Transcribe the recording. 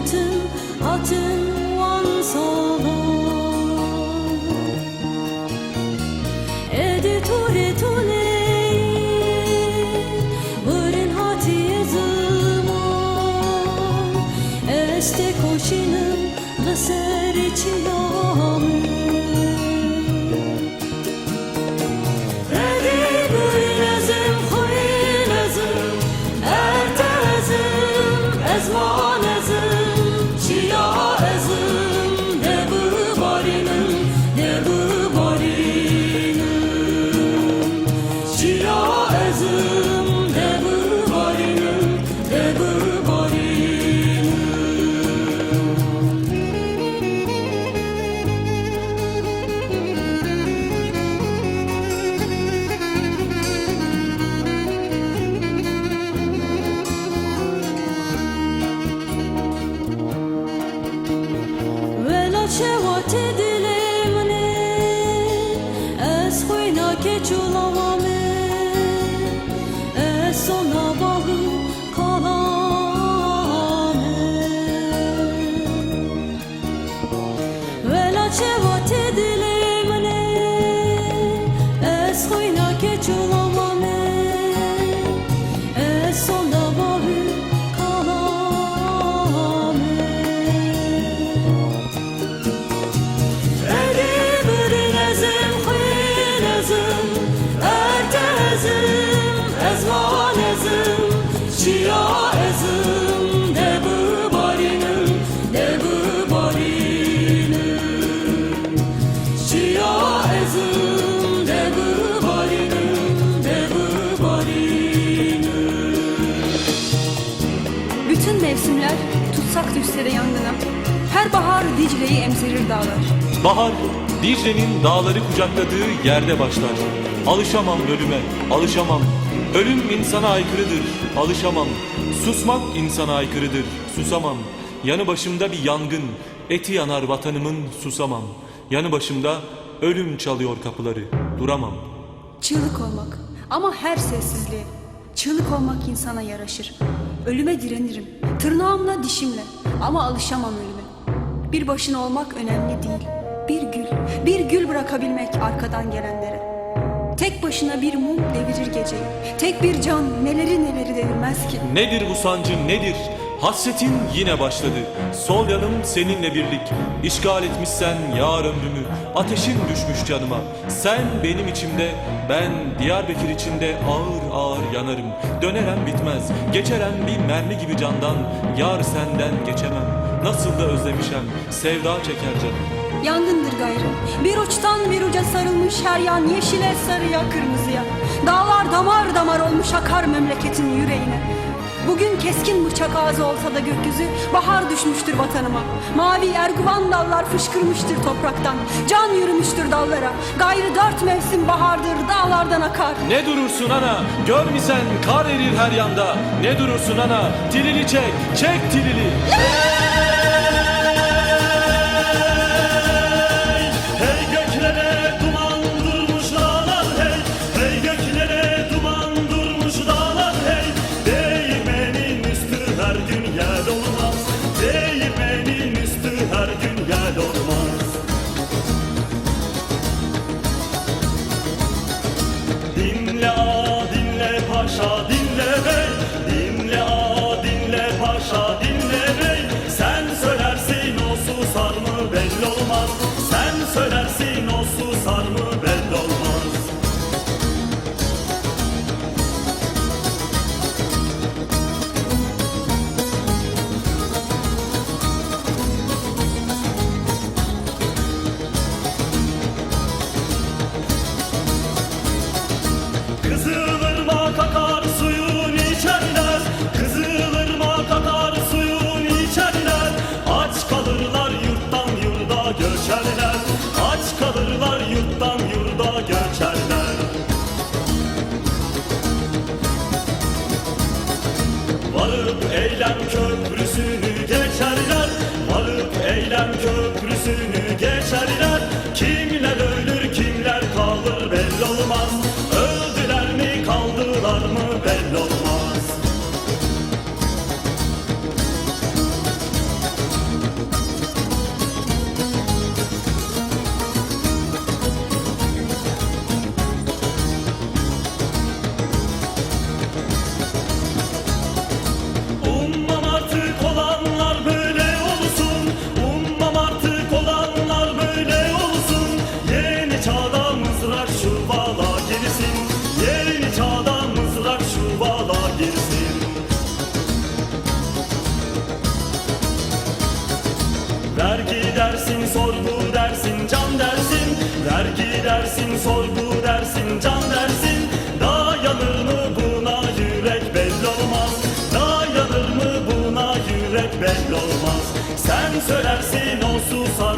Hatın hatın van sağlam Editore tuley Vırın hati yazımam Este koşinım Gısır içiyamım mevsimler tutsak düşse de yangına. Her bahar Dicle'yi emzirir dağlar. Bahar, Dicle'nin dağları kucakladığı yerde başlar. Alışamam ölüme, alışamam. Ölüm insana aykırıdır, alışamam. Susmak insana aykırıdır, susamam. Yanı başımda bir yangın, eti yanar vatanımın, susamam. Yanı başımda ölüm çalıyor kapıları, duramam. Çığlık olmak ama her sessizliğe. Çığlık olmak insana yaraşır. Ölüme direnirim. Tırnağımla dişimle ama alışamam ölüme. Bir başına olmak önemli değil. Bir gül, bir gül bırakabilmek arkadan gelenlere. Tek başına bir mum devirir geceyi. Tek bir can neleri neleri devirmez ki. Nedir bu sancın nedir? Hasretin yine başladı. Sol yanım seninle birlik. İşgal etmişsen yar ömrümü. Ateşin düşmüş canıma. Sen benim içimde, ben Diyarbakır içinde ağır ağır yanarım. Dönerem bitmez. Geçerem bir mermi gibi candan. Yar senden geçemem. Nasıl da özlemişem. Sevda çeker canım. Yangındır gayrı. Bir uçtan bir uca sarılmış her yan yeşile sarıya kırmızıya. Dağlar damar damar olmuş akar memleketin yüreğine. Bugün keskin bıçak ağzı olsa da gökyüzü bahar düşmüştür vatanıma. Mavi erguvan dallar fışkırmıştır topraktan. Can yürümüştür dallara. Gayrı dört mevsim bahardır dağlardan akar. Ne durursun ana? Görmisen kar erir her yanda. Ne durursun ana? Tilili çek, çek tilili. Varıp eylem köprüsünü geçerler. Varıp eylem köprüsünü geçerler. Kimler ölür kimler kalır vergi dersin, soygu dersin, can dersin. Dayanır mı buna yürek belli olmaz. Dayanır mı buna yürek belli olmaz. Sen söylersin o susar.